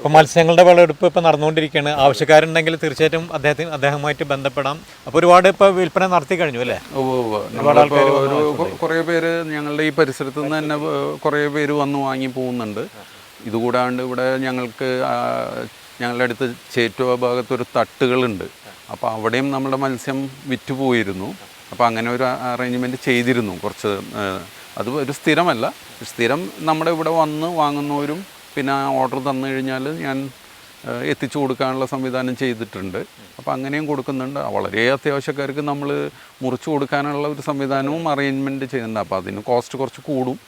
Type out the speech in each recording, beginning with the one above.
ഇപ്പോൾ മത്സ്യങ്ങളുടെ വിളവെടുപ്പ് ഇപ്പോൾ നടന്നുകൊണ്ടിരിക്കുകയാണ്. ആവശ്യക്കാരുണ്ടെങ്കിൽ തീർച്ചയായിട്ടും അദ്ദേഹത്തിന് അദ്ദേഹവുമായിട്ട് ബന്ധപ്പെടാം. അപ്പോൾ ഒരുപാട് ഇപ്പോൾ വിൽപ്പന നടത്തി കഴിഞ്ഞു അല്ലേ? കുറേ പേര് ഞങ്ങളുടെ ഈ പരിസരത്ത് നിന്ന് തന്നെ കുറേ പേര് വന്ന് വാങ്ങി പോകുന്നുണ്ട്. ഇതുകൂടാണ്ട് ഇവിടെ ഞങ്ങൾക്ക് ഞങ്ങളുടെ അടുത്ത് ചേറ്റുവ ഭാഗത്ത് ഒരു തട്ടുകളുണ്ട്. അപ്പോൾ അവിടെയും നമ്മുടെ മത്സ്യം വിറ്റ് പോയിരുന്നു. അപ്പോൾ അങ്ങനെ ഒരു അറേഞ്ച്മെന്റ് ചെയ്തിരുന്നു കുറച്ച് അത് ഒരു സ്ഥിരമല്ല. സ്ഥിരം നമ്മുടെ ഇവിടെ വന്ന് വാങ്ങുന്നവരും പിന്നെ ആ ഓർഡർ തന്നു കഴിഞ്ഞാൽ ഞാൻ എത്തിച്ചു കൊടുക്കാനുള്ള സംവിധാനം ചെയ്തിട്ടുണ്ട്. അപ്പോൾ അങ്ങനെയും കൊടുക്കുന്നുണ്ട്. വളരെ അത്യാവശ്യക്കാർക്ക് നമ്മൾ മുറിച്ചു കൊടുക്കാനുള്ള ഒരു സംവിധാനവും അറേഞ്ച്മെന്റ് ചെയ്യുന്നുണ്ട്. അപ്പോൾ അതിന് കോസ്റ്റ് കുറച്ച് കൂടും.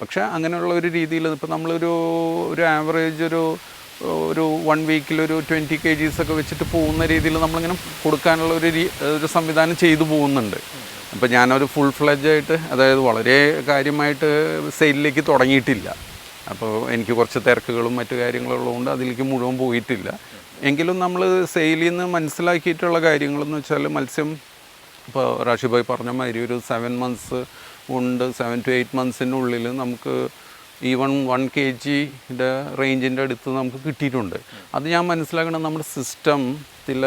പക്ഷേ അങ്ങനെയുള്ള ഒരു രീതിയിൽ ഇപ്പോൾ നമ്മളൊരു ഒരു ആവറേജ് ഒരു ഒരു വൺ വീക്കിൽ ഒരു ട്വന്റി കെ ജീസ് ഒക്കെ വെച്ചിട്ട് പോകുന്ന രീതിയിൽ നമ്മളിങ്ങനെ കൊടുക്കാനുള്ള ഒരു ഒരു സംവിധാനം ചെയ്തു പോകുന്നുണ്ട്. അപ്പോൾ ഞാനൊരു ഫുൾ ഫ്ലെഡ്ജ് ആയിട്ട് അതായത് വളരെ കാര്യമായിട്ട് സെയിലിലേക്ക് തുടങ്ങിയിട്ടില്ല. അപ്പോൾ എനിക്ക് കുറച്ച് തിരക്കുകളും മറ്റു കാര്യങ്ങളും ഉള്ളതുകൊണ്ട് അതിലേക്ക് മുഴുവൻ പോയിട്ടില്ല. എങ്കിലും നമ്മൾ സെയിലിൽ നിന്ന് മനസ്സിലാക്കിയിട്ടുള്ള കാര്യങ്ങളെന്ന് വെച്ചാൽ മത്സ്യം ഇപ്പോൾ റാഷിഭായ് പറഞ്ഞ മാതിരി ഒരു സെവൻ മന്ത്സ് ഉണ്ട്. സെവൻ ടു എയ്റ്റ് മന്ത്സിനുള്ളിൽ നമുക്ക് ഈവൺ വൺ കെ ജിയുടെ റേഞ്ചിന്റെ അടുത്ത് നമുക്ക് കിട്ടിയിട്ടുണ്ട്. അത് ഞാൻ മനസ്സിലാക്കണം നമ്മുടെ സിസ്റ്റത്തിൽ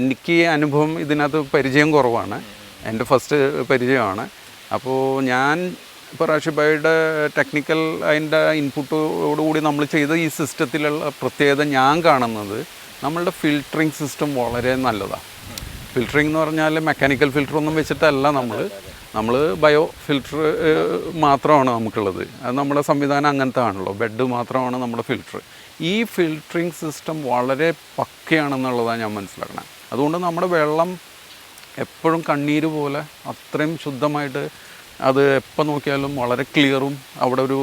എനിക്ക് അനുഭവം ഇതിനകത്ത് പരിചയം കുറവാണ്. എന്റെ ഫസ്റ്റ് പരിചയമാണ്. അപ്പോൾ ഞാൻ ഇപ്പോൾ റാഷിബായിയുടെ ടെക്നിക്കൽ അതിന്റെ ഇൻപുട്ടോടുകൂടി നമ്മൾ ചെയ്ത ഈ സിസ്റ്റത്തിലുള്ള പ്രത്യേകത ഞാൻ കാണുന്നത് നമ്മളുടെ ഫിൽറ്ററിങ് സിസ്റ്റം വളരെ നല്ലതാണ് ഫിൽറ്ററിങ് എന്ന് പറഞ്ഞാൽ മെക്കാനിക്കൽ ഫിൽറ്റർ ഒന്നും വെച്ചിട്ടല്ല നമ്മൾ നമ്മൾ ബയോ ഫിൽറ്റർ മാത്രമാണ് നമുക്കുള്ളത്. അത് നമ്മുടെ സംവിധാനം അങ്ങനത്തെ ആണല്ലോ ബെഡ് മാത്രമാണ് നമ്മുടെ ഫിൽറ്റർ ഈ ഫിൽറ്ററിങ് സിസ്റ്റം വളരെ പക്കയാണെന്നുള്ളതാണ് ഞാൻ മനസ്സിലാക്കണത് അതുകൊണ്ട് നമ്മുടെ വെള്ളം എപ്പോഴും കണ്ണീര് പോലെ അത്രയും ശുദ്ധമായിട്ട് അത് എപ്പോൾ നോക്കിയാലും വളരെ ക്ലിയറും അവിടെ ഒരു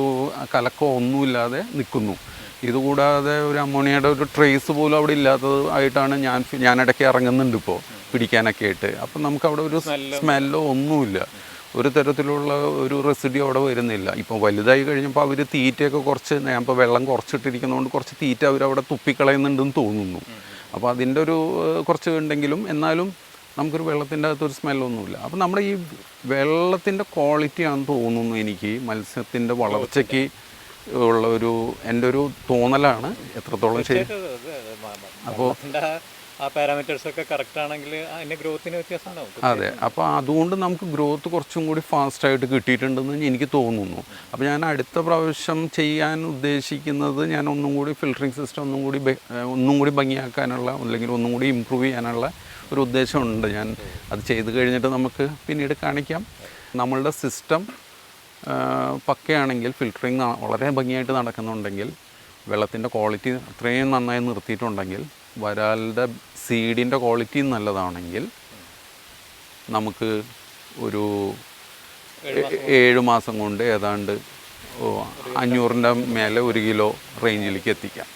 കലക്കോ ഒന്നുമില്ലാതെ നിൽക്കുന്നു. ഇതുകൂടാതെ ഒരു അമോണിയയുടെ ഒരു ട്രേസ് പോലും അവിടെ ഇല്ലാത്തത് ആയിട്ടാണ് ഞാൻ ഞാൻ ഇടയ്ക്ക് ഇറങ്ങുന്നുണ്ട് ഇപ്പോൾ പിടിക്കാനൊക്കെ ആയിട്ട്. അപ്പം നമുക്ക് അവിടെ ഒരു സ്മെല്ലോ. ഒന്നുമില്ല. ഒരു തരത്തിലുള്ള ഒരു റെസിഡി അവിടെ വരുന്നില്ല. ഇപ്പോൾ വലുതായി കഴിഞ്ഞപ്പോൾ അവർ തീറ്റയൊക്കെ കുറച്ച് ഞാൻ ഇപ്പോൾ വെള്ളം കുറച്ചിട്ടിരിക്കുന്നതുകൊണ്ട് കുറച്ച് തീറ്റ അവരവിടെ തുപ്പിക്കളയുന്നുണ്ടെന്ന് തോന്നുന്നു. അപ്പോൾ അതിന്റെ ഒരു കുറച്ച് ഉണ്ടെങ്കിലും എന്നാലും നമുക്കൊരു വെള്ളത്തിന്റെ അകത്തൊരു സ്മെല്ലൊന്നുമില്ല. അപ്പം നമ്മുടെ ഈ വെള്ളത്തിന്റെ ക്വാളിറ്റിയാണെന്ന് തോന്നുന്നു എനിക്ക്. മത്സ്യത്തിന്റെ വളർച്ചയ്ക്ക് ഉള്ള ഒരു എന്റെ ഒരു തോന്നലാണ്. എത്രത്തോളം ശരി? അപ്പോൾ ആ പാരാമീറ്റേഴ്സ് ഒക്കെ കറക്റ്റ് ആണെങ്കിൽ അതിന്റെ ഗ്രോത്തിന് വ്യത്യാസം ഉണ്ടാവും അതെ. അപ്പോൾ അതുകൊണ്ട് നമുക്ക് ഗ്രോത്ത് കുറച്ചും കൂടി ഫാസ്റ്റ് ആയിട്ട് കിട്ടിയിട്ടുണ്ടെന്ന് എനിക്ക് തോന്നുന്നു. അപ്പോൾ ഞാൻ അടുത്ത പ്രാവശ്യം ചെയ്യാൻ ഉദ്ദേശിക്കുന്നത് ഞാൻ ഒന്നും കൂടി ഫിൽറ്ററിംഗ് സിസ്റ്റം ഒന്നും കൂടി ഒന്നും കൂടി ഭംഗിയാക്കാനുള്ള അല്ലെങ്കിൽ ഒന്നും കൂടി ഇമ്പ്രൂവ് ചെയ്യാനുള്ള ഒരു ഉദ്ദേശമുണ്ട്. ഞാൻ അത് ചെയ്ത് കഴിഞ്ഞിട്ട് നമുക്ക് പിന്നീട് കാണിക്കാം. നമ്മളുടെ സിസ്റ്റം പക്കയാണെങ്കിൽ ഫിൽറ്ററിങ് വളരെ ഭംഗിയായിട്ട് നടക്കുന്നുണ്ടെങ്കിൽ വെള്ളത്തിന്റെ ക്വാളിറ്റി അത്രയും നന്നായി നിർത്തിയിട്ടുണ്ടെങ്കിൽ വരാലിന്റെ സീഡിന്റെ ക്വാളിറ്റി നല്ലതാണെങ്കിൽ നമുക്ക് ഒരു ഏഴ് മാസം കൊണ്ട് ഏതാണ്ട് അഞ്ഞൂറിന്റെ മേലെ ഒരു കിലോ റേഞ്ചിലേക്ക് എത്തിക്കാം.